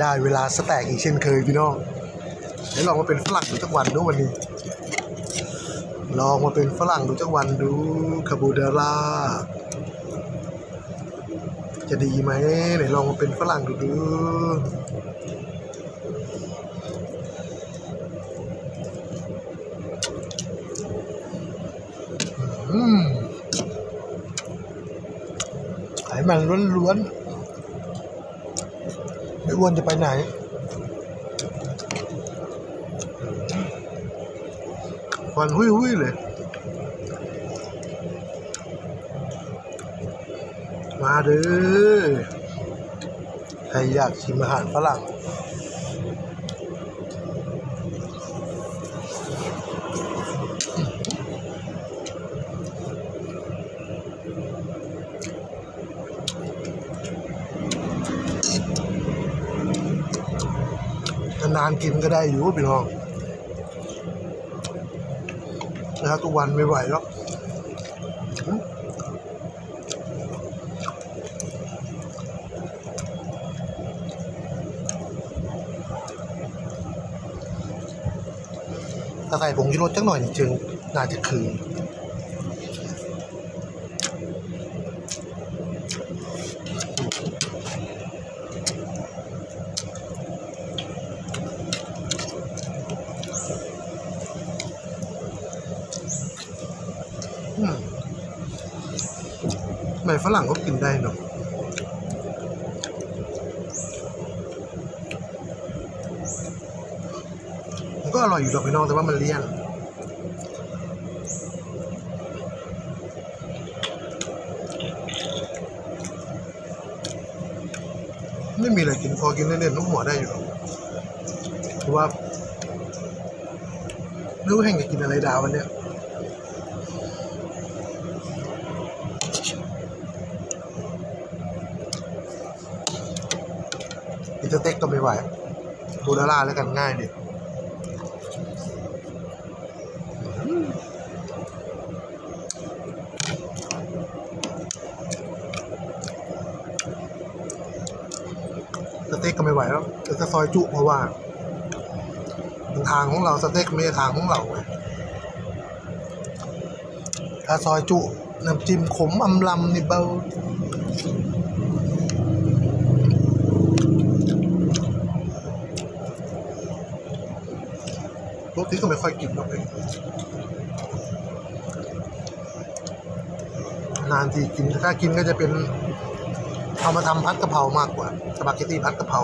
ได้เวลาสแต็กอีกเช่นเคยพี่น้องเดี๋ยวลองมาเป็นฝรั่งดูจักวันดูวันนี้ ลองมาเป็นฝรั่งดูจักวันดูคาบูเดล่าจะดีไหมไหนลองมาเป็นฝรั่งดูดูอืมไขมันล้วนๆ อ้วนจะไปไหน ควันหุยหุยๆเลย มาเด้อใครอยากชิมอาหารฝรั่ง นานๆกินก็ได้อยู่พี่น้องนะทุกวันไม่ไหวแล้วถ้าใส่ผงชูรสจักหน่อยจึงน่าจะคืนอื มทำไมฝรั่งก็กินได้เนาะมันก็อร่อยอยู่ดอกพี่น้องแต่ว่ามันเลี่ยนไม่มีอะไรกินพอกินเล่นๆทุกหัวได้อยู่หรอกเพราะว่าไม่รู้แห่งจะกินอะไรดาววันเนี้ย สเต็กก็ไม่ไหวบูดาร่าแล้วกันง่ายดิสเต็กก็ไม่ไหวแล้วแต่จะซอยจุเพราะว่าทางของเราสเต็กไม่ใช่ทางของเราไงถ้าซอยจุน้ำจิ้มขมอำลำนี่เบา ปกติก็ไม่ค่อยกินหรอกเองนานทีกินถ้ากินก็จะเป็นเอามาทำพัดกะเพรามากกว่าสปาเกตตี้พัดกะเพรา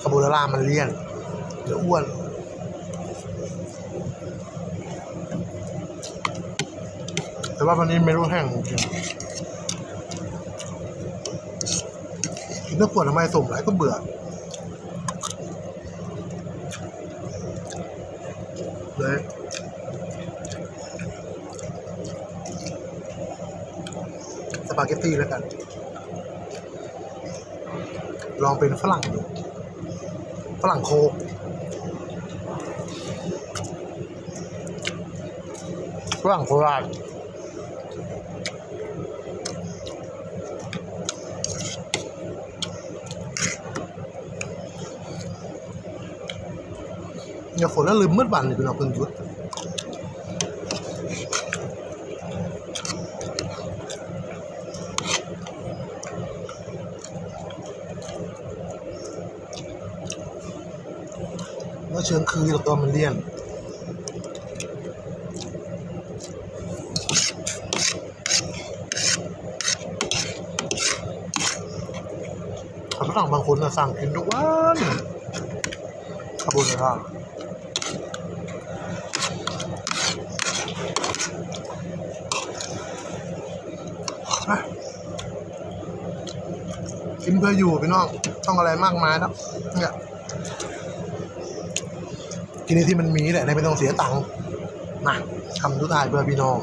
คาโบนาร่ามันเลี่ยนเดี๋ยวอ้วนแต่ว่าวันนี้ไม่รู้แห้งจริงกินเนื้อปวดทำไมส่งหลายก็เบื่อ เลยสปาเกตตี้แล้วกัน ลองเป็นฝรั่งดูฝรั่งโคกฝรั่งโคราช อย่าฝนแล้วลืมมืดวันเลยเป็นเอาเพิ่งยุดแล้วเชิงคือแล้วก็มันเลี่ยนฝรั่งบางคนนะสั่งกินทุกวันขบวนการอ่ินเพื่ออยู่พี่น้องต้องอะไรมากมายนะเนี่ยกินในที่มันมีแหละในไม่ต้องเสียตังค์มาทำทุกทายเพื่อพี่น้อง